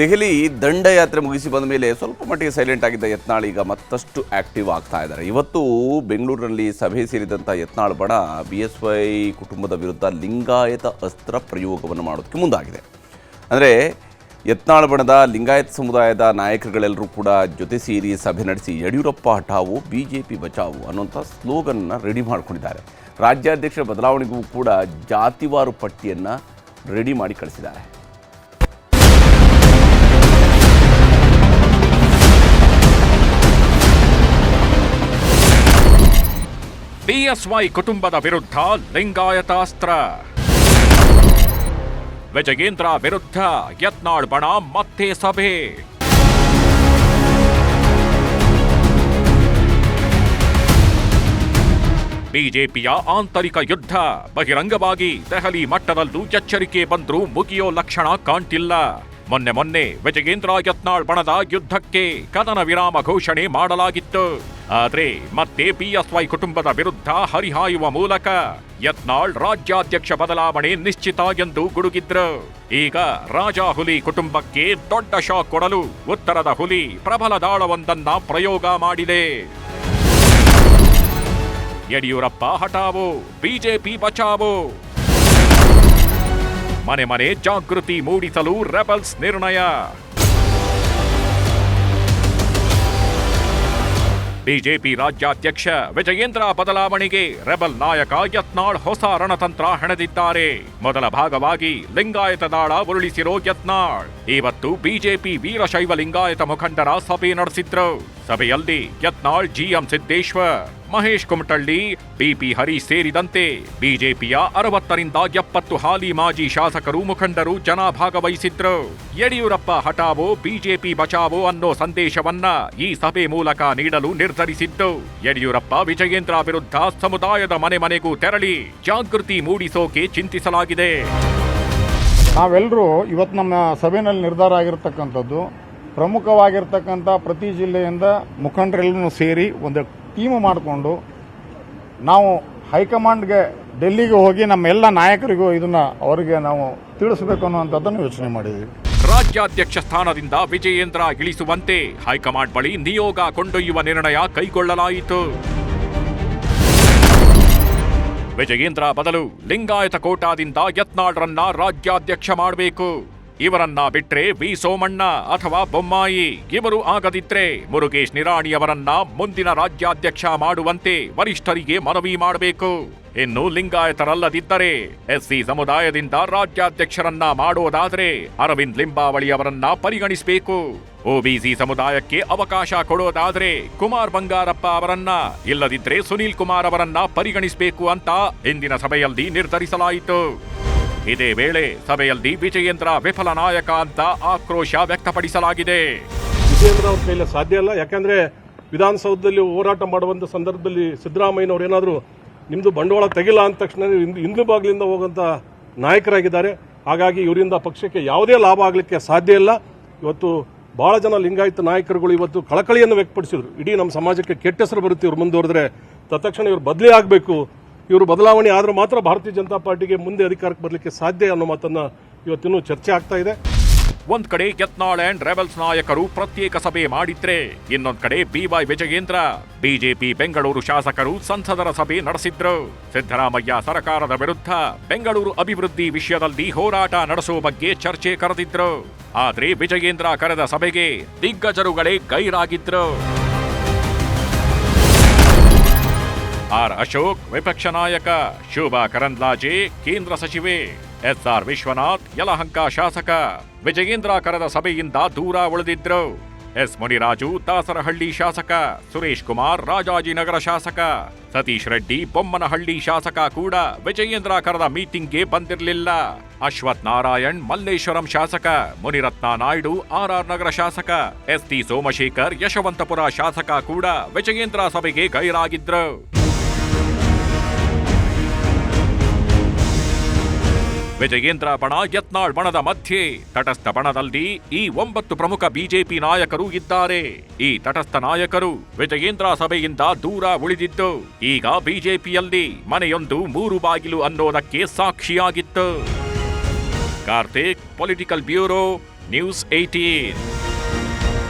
ದೆಹಲಿ ದಂಡಯಾತ್ರೆ ಮುಗಿಸಿ ಬಂದ ಮೇಲೆ ಸ್ವಲ್ಪ ಮಟ್ಟಿಗೆ ಸೈಲೆಂಟ್ ಆಗಿದ್ದ ಯತ್ನಾಳ್ ಈಗ ಮತ್ತಷ್ಟು ಆಕ್ಟಿವ್ ಆಗ್ತಾ ಇದ್ದಾರೆ ಇವತ್ತು ಬೆಂಗಳೂರಿನಲ್ಲಿ ಸಭೆ ಸೇರಿದಂಥ ಯತ್ನಾಳ್ ಬಣ ಬಿ ಎಸ್ ವೈ ಕುಟುಂಬದ ವಿರುದ್ಧ ಲಿಂಗಾಯತ ಅಸ್ತ್ರ ಪ್ರಯೋಗವನ್ನು ಮಾಡೋದಕ್ಕೆ ಮುಂದಾಗಿದೆ. ಅಂದರೆ ಯತ್ನಾಳ್ ಬಣದ ಲಿಂಗಾಯತ ಸಮುದಾಯದ ನಾಯಕರುಗಳೆಲ್ಲರೂ ಕೂಡ ಜೊತೆ ಸೇರಿ ಸಭೆ ನಡೆಸಿ ಯಡಿಯೂರಪ್ಪ ಹಠಾವು ಬಿ ಜೆ ಪಿ ಬಚಾವು ಅನ್ನುವಂಥ ಸ್ಲೋಗನ್ನ ರೆಡಿ ಮಾಡ್ಕೊಂಡಿದ್ದಾರೆ. ರಾಜ್ಯಾಧ್ಯಕ್ಷರ ಬದಲಾವಣೆಗೂ ಕೂಡ ಜಾತಿವಾರು ಪಟ್ಟಿಯನ್ನು ರೆಡಿ ಮಾಡಿ ಕಳಿಸಿದ್ದಾರೆ. ಬಿಎಸ್ವೈ ಕುಟುಂಬದ ವಿರುದ್ಧ ಲಿಂಗಾಯತಾಸ್ತ್ರ. ವಿಜಯೇಂದ್ರ ವಿರುದ್ಧ ಯತ್ನಾಳ್ ಬಣ ಮತ್ತೆ ಸಭೆ. ಬಿಜೆಪಿಯ ಆಂತರಿಕ ಯುದ್ಧ ಬಹಿರಂಗವಾಗಿ ದೆಹಲಿ ಮಟ್ಟದಲ್ಲೂ ಎಚ್ಚರಿಕೆ ಬಂದರೂ ಮುಗಿಯೋ ಲಕ್ಷಣ ಕಾಣ್ತಿಲ್ಲ. ಮೊನ್ನೆ ಮೊನ್ನೆ ವಿಜಯೇಂದ್ರ ಯತ್ನಾಳ್ ಬಣದ ಯುದ್ಧಕ್ಕೆ ಕದನ ವಿರಾಮ ಘೋಷಣೆ ಮಾಡಲಾಗಿತ್ತು. ಆದ್ರೆ ಮತ್ತೆ ಬಿಎಸ್ವೈ ಕುಟುಂಬದ ವಿರುದ್ಧ ಹರಿಹಾಯುವ ಮೂಲಕ ಯತ್ನಾಳ್ ರಾಜ್ಯಾಧ್ಯಕ್ಷ ಬದಲಾವಣೆ ನಿಶ್ಚಿತ ಎಂದು ಗುಡುಗಿದ್ರು. ಈಗ ರಾಜಾ ಹುಲಿ ಕುಟುಂಬಕ್ಕೆ ದೊಡ್ಡ ಶಾಕ್ ಕೊಡಲು ಉತ್ತರದ ಹುಲಿ ಪ್ರಬಲ ದಾಳವೊಂದನ್ನ ಪ್ರಯೋಗ ಮಾಡಿದೆ. ಯಡಿಯೂರಪ್ಪ ಹಠಾವು, ಬಿಜೆಪಿ ಬಚಾವು. ಮನೆ ಮನೆ ಜಾಗೃತಿ ಮೂಡಿಸಲು ರೆಬಲ್ಸ್ ನಿರ್ಣಯ. ಬಿಜೆಪಿ ರಾಜ್ಯಾಧ್ಯಕ್ಷ ವಿಜಯೇಂದ್ರ ಬದಲಾವಣೆಗೆ ರೆಬಲ್ ನಾಯಕ ಯತ್ನಾಳ್ ಹೊಸ ರಣತಂತ್ರ ಹೆಣೆದಿದ್ದಾರೆ. ಮೊದಲ ಭಾಗವಾಗಿ ಲಿಂಗಾಯತ ದಾಳ ಉರುಳಿಸಿರೋ ಯತ್ನಾಳ್. ಇವತ್ತು ಬಿಜೆಪಿ ವೀರಶೈವ ಲಿಂಗಾಯತ ಮುಖಂಡರ ಸಭೆ ನಡೆಸಿದ್ರು. ಸಭೆಯಲ್ಲಿ ಯತ್ನಾಳ್ ಜಿಎಂ ಸಿದ್ದೇಶ್ವರ್, ಮಹೇಶ್ ಕುಮಟಳ್ಳಿ, ಬಿಪಿ ಹರಿ ಸೇರಿದಂತೆ ಬಿಜೆಪಿಯ ಅರವತ್ತರಿಂದ ಎಪ್ಪತ್ತು ಹಾಲಿ ಮಾಜಿ ಶಾಸಕರು ಮುಖಂಡರು ಜನ ಭಾಗವಹಿಸಿದ್ರು. ಯಡಿಯೂರಪ್ಪ ಹಠಾವೋ, ಬಿಜೆಪಿ ಬಚಾವೋ ಅನ್ನೋ ಸಂದೇಶವನ್ನ ಈ ಸಭೆ ಮೂಲಕ ನೀಡಲು ನಿರ್ಧರಿಸಿದ್ದು. ಯಡಿಯೂರಪ್ಪ ವಿಜಯೇಂದ್ರ ವಿರುದ್ಧ ಸಮುದಾಯದ ಮನೆ ಮನೆಗೂ ತೆರಳಿ ಜಾಗೃತಿ ಮೂಡಿಸೋಕೆ ಚಿಂತಿಸಲಾಗಿದೆ. ನಾವೆಲ್ಲರೂ ಇವತ್ತು ನಮ್ಮ ಸಭೆಯಲ್ಲಿ ನಿರ್ಧಾರ ಆಗಿರ್ತಕ್ಕಂಥದ್ದು ಪ್ರಮುಖವಾಗಿರ್ತಕ್ಕಂಥ ಪ್ರತಿ ಜಿಲ್ಲೆಯಿಂದ ಮುಖಂಡರೆಲ್ಲರೂ ಸೇರಿ ಒಂದು ಟೀಮ್ ಮಾಡಿಕೊಂಡು ನಾವು ಹೈಕಮಾಂಡ್ಗೆ ಡೆಲ್ಲಿಗೆ ಹೋಗಿ ನಮ್ಮ ಎಲ್ಲ ನಾಯಕರಿಗೂ ಇದನ್ನ ಅವರಿಗೆ ನಾವು ತಿಳಿಸಬೇಕು ಅನ್ನುವಂಥದ್ದನ್ನು ಯೋಚನೆ ಮಾಡಿದ್ವಿ. ರಾಜ್ಯಾಧ್ಯಕ್ಷ ಸ್ಥಾನದಿಂದ ವಿಜಯೇಂದ್ರ ಇಳಿಸುವಂತೆ ಹೈಕಮಾಂಡ್ ಬಳಿ ನಿಯೋಗ ಕೊಂಡೊಯ್ಯುವ ನಿರ್ಣಯ ಕೈಗೊಳ್ಳಲಾಯಿತು. ವಿಜಯೇಂದ್ರ ಬದಲು ಲಿಂಗಾಯತ ಕೋಟಾದಿಂದ ಯತ್ನಾಳ್ರನ್ನ ರಾಜ್ಯಾಧ್ಯಕ್ಷ ಮಾಡಬೇಕು. ಇವರನ್ನ ಬಿಟ್ರೆ ವಿ ಸೋಮಣ್ಣ ಅಥವಾ ಬೊಮ್ಮಾಯಿ. ಇವರು ಆಗದಿದ್ರೆ ಮುರುಗೇಶ್ ನಿರಾಣಿಯವರನ್ನ ಮುಂದಿನ ರಾಜ್ಯಾಧ್ಯಕ್ಷ ಮಾಡುವಂತೆ ವರಿಷ್ಠರಿಗೆ ಮನವಿ ಮಾಡಬೇಕು. ಇನ್ನು ಲಿಂಗಾಯತರಲ್ಲದಿದ್ದರೆ ಎಸ್ಸಿ ಸಮುದಾಯದಿಂದ ರಾಜ್ಯಾಧ್ಯಕ್ಷರನ್ನ ಮಾಡೋದಾದ್ರೆ ಅರವಿಂದ್ ಲಿಂಬಾವಳಿ ಅವರನ್ನ ಪರಿಗಣಿಸಬೇಕು. ಒಬಿಸಿ ಸಮುದಾಯಕ್ಕೆ ಅವಕಾಶ ಕೊಡೋದಾದ್ರೆ ಕುಮಾರ್ ಬಂಗಾರಪ್ಪ ಅವರನ್ನ, ಇಲ್ಲದಿದ್ರೆ ಸುನೀಲ್ ಕುಮಾರ್ ಅವರನ್ನ ಪರಿಗಣಿಸಬೇಕು ಅಂತ ಇಂದಿನ ಸಭೆಯಲ್ಲಿ ನಿರ್ಧರಿಸಲಾಯಿತು. ಇದೇ ವೇಳೆ ಸಭೆಯಲ್ಲಿ ವಿಜಯೇಂದ್ರ ವಿಫಲ ನಾಯಕ ಅಂತ ಆಕ್ರೋಶ ವ್ಯಕ್ತಪಡಿಸಲಾಗಿದೆ. ವಿಜಯೇಂದ್ರ ಅವ್ರ ಕೈಲಿ ಸಾಧ್ಯ ಇಲ್ಲ. ಯಾಕಂದ್ರೆ ವಿಧಾನಸೌಧದಲ್ಲಿ ಹೋರಾಟ ಮಾಡುವಂತ ಸಂದರ್ಭದಲ್ಲಿ ಸಿದ್ದರಾಮಯ್ಯನವ್ರು ಏನಾದರೂ ನಿಮ್ದು ಬಂಡವಾಳ ತೆಗಿಲ್ಲ ಅಂದ ತಕ್ಷಣ ಹಿಂದೂ ಬಾಗಿಲಿಂದ ಹೋಗುವಂತ ನಾಯಕರಾಗಿದ್ದಾರೆ. ಹಾಗಾಗಿ ಇವರಿಂದ ಪಕ್ಷಕ್ಕೆ ಯಾವುದೇ ಲಾಭ ಆಗಲಿಕ್ಕೆ ಸಾಧ್ಯ ಇಲ್ಲ. ಇವತ್ತು ಬಹಳ ಜನ ಲಿಂಗಾಯತ ನಾಯಕರುಗಳು ಇವತ್ತು ಕಳಕಳಿಯನ್ನು ವ್ಯಕ್ತಪಡಿಸಿದ್ರು. ಇಡೀ ನಮ್ಮ ಸಮಾಜಕ್ಕೆ ಕೆಟ್ಟ ಹೆಸರು ಬರುತ್ತೆ. ಇವ್ರು ಮುಂದುವರೆದ್ರೆ ತತ್ಕ್ಷಣ ಇವ್ರು ಬದಲಿ ಆಗಬೇಕು. ಇವರು ಬದಲಾವಣೆ ಆದ್ರೆ ಮಾತ್ರ ಭಾರತೀಯ ಜನತಾ ಪಾರ್ಟಿಗೆ ಮುಂದೆ ಅಧಿಕಾರಕ್ಕೆ ಬರಲಿಕ್ಕೆ ಸಾಧ್ಯ ಅನ್ನೋ ಮಾತನ್ನು ಇವತ್ತಿನೂ ಚರ್ಚೆ ಆಗ್ತಾ ಇದೆ. ಒಂದ್ ಕಡೆ ಯತ್ನಾಳ್ ಅಂಡ್ ರೆಬಲ್ಸ್ ನಾಯಕರು ಪ್ರತ್ಯೇಕ ಸಭೆ ಮಾಡಿದ್ರೆ, ಇನ್ನೊಂದ್ ಕಡೆ ಬಿವೈ ವಿಜಯೇಂದ್ರ, ಬಿಜೆಪಿ ಬೆಂಗಳೂರು ಶಾಸಕರು ಸಂಸದರ ಸಭೆ ನಡೆಸಿದ್ರು. ಸಿದ್ದರಾಮಯ್ಯ ಸರ್ಕಾರದ ವಿರುದ್ಧ ಬೆಂಗಳೂರು ಅಭಿವೃದ್ಧಿ ವಿಷಯದಲ್ಲಿ ಹೋರಾಟ ನಡೆಸುವ ಬಗ್ಗೆ ಚರ್ಚೆ ಕರೆದಿದ್ರು. ಆದ್ರೆ ವಿಜಯೇಂದ್ರ ಕರೆದ ಸಭೆಗೆ ದಿಗ್ಗಜರುಗಳೇ ಗೈರಾಗಿದ್ರು. ಆರ್ ಅಶೋಕ್, ವಿಪಕ್ಷ ನಾಯಕ ಶೋಭಾ ಕರಂದ್ಲಾಜೆ, ಕೇಂದ್ರ ಸಚಿವೆ ಎಸ್ಆರ್ ವಿಶ್ವನಾಥ್, ಯಲಹಂಕ ಶಾಸಕ ವಿಜಯೇಂದ್ರ ಕರೆದ ಸಭೆಯಿಂದ ದೂರ ಉಳಿದಿದ್ರು. ಎಸ್ ಮುನಿರಾಜು, ದಾಸರಹಳ್ಳಿ ಶಾಸಕ ಸುರೇಶ್ ಕುಮಾರ್, ರಾಜಾಜಿನಗರ ಶಾಸಕ ಸತೀಶ್ ರೆಡ್ಡಿ, ಬೊಮ್ಮನಹಳ್ಳಿ ಶಾಸಕ ಕೂಡ ವಿಜಯೇಂದ್ರ ಕರೆದ ಮೀಟಿಂಗ್ಗೆ ಬಂದಿರಲಿಲ್ಲ. ಅಶ್ವಥ್ ನಾರಾಯಣ್, ಮಲ್ಲೇಶ್ವರಂ ಶಾಸಕ ಮುನಿರತ್ನ ನಾಯ್ಡು ಆರ್ಆರ್ ನಗರ ಶಾಸಕ ಎಸ್ ಟಿ ಸೋಮಶೇಖರ್, ಯಶವಂತಪುರ ಶಾಸಕ ಕೂಡ ವಿಜಯೇಂದ್ರ ಸಭೆಗೆ ಗೈರಾಗಿದ್ರು. ವಿಜಯೇಂದ್ರ ಬಣ ಯತ್ನಾಳ್ ಬಣದ ಮಧ್ಯೆ. ತಟಸ್ಥ ಬಣದಲ್ಲಿ ಈ ಒಂಬತ್ತು ಪ್ರಮುಖ ಬಿಜೆಪಿ ನಾಯಕರು ಇದ್ದಾರೆ. ಈ ತಟಸ್ಥ ನಾಯಕರು ವಿಜಯೇಂದ್ರ ಸಭೆಯಿಂದ ದೂರ ಉಳಿದಿದ್ದು, ಈಗ ಬಿಜೆಪಿಯಲ್ಲಿ ಮನೆಯೊಂದು ಮೂರು ಬಾಗಿಲು ಅನ್ನೋದಕ್ಕೆ ಸಾಕ್ಷಿಯಾಗಿತ್ತು. Karthik, political bureau, news eighteen